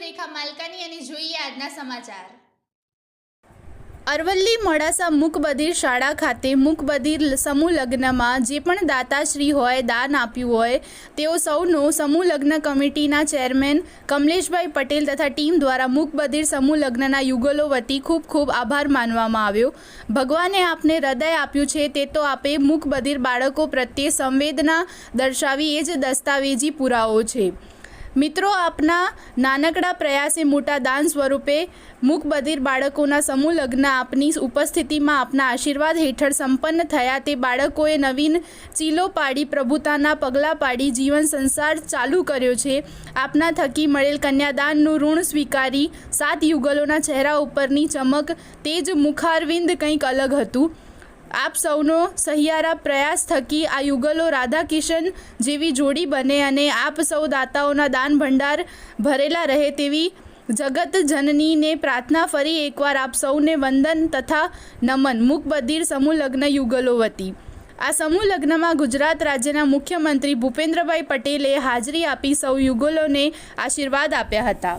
રેખા માલકાની અને જોઈએ આજના સમાચાર. અરવલ્લી મોડાસા મૂકબધિર શાળા ખાતે મૂકબધિર સમૂહ લગ્નમાં જે પણ દાતાશ્રી હોય, દાન આપ્યું હોય, તેઓ સૌનો સમૂહ લગ્ન કમિટીના ચેરમેન કમલેશભાઈ પટેલ તથા ટીમ દ્વારા મુકબધીર સમૂહ લગ્નના યુગલો વતી ખૂબ ખૂબ આભાર માનવામાં આવ્યો. ભગવાને આપને હૃદય આપ્યું છે, તે તો આપે મુખબધિર બાળકો પ્રત્યે સંવેદના દર્શાવી, એ જ દસ્તાવેજી પુરાવો છે. મિત્રો, આપના નાનકડા પ્રયાસે મોટા દાન સ્વરૂપે મૂકબધિર બાળકોના સમૂહ લગ્ન આપની ઉપસ્થિતિમાં આપના આશીર્વાદ હેઠળ સંપન્ન થયા. તે બાળકોએ નવીન ચીલો પાડી, પ્રભુતાના પગલાં પાડી, જીવન સંસાર ચાલુ કર્યો છે. આપના થકી મળેલ કન્યાદાનનું ઋણ સ્વીકારી સાત યુગલોના ચહેરા ઉપરની ચમક, તેજ મુખારવિંદ કંઈક અલગ હતું. આપ સૌનો સહિયારા પ્રયાસ થકી આ યુગલો રાધા કિશન જેવી જોડી બને અને આપ સૌ દાતાઓના દાન ભંડાર ભરેલા રહે તેવી જગત જનનીને પ્રાર્થના ફરી એકવાર આપ સૌને વંદન તથા નમન. મૂકબધિર સમૂહ લગ્ન યુગલો વતી. આ સમૂહ લગ્નમાં ગુજરાત રાજ્યના મુખ્યમંત્રી ભૂપેન્દ્રભાઈ પટેલે હાજરી આપી સૌ યુગલોને આશીર્વાદ આપ્યા હતા.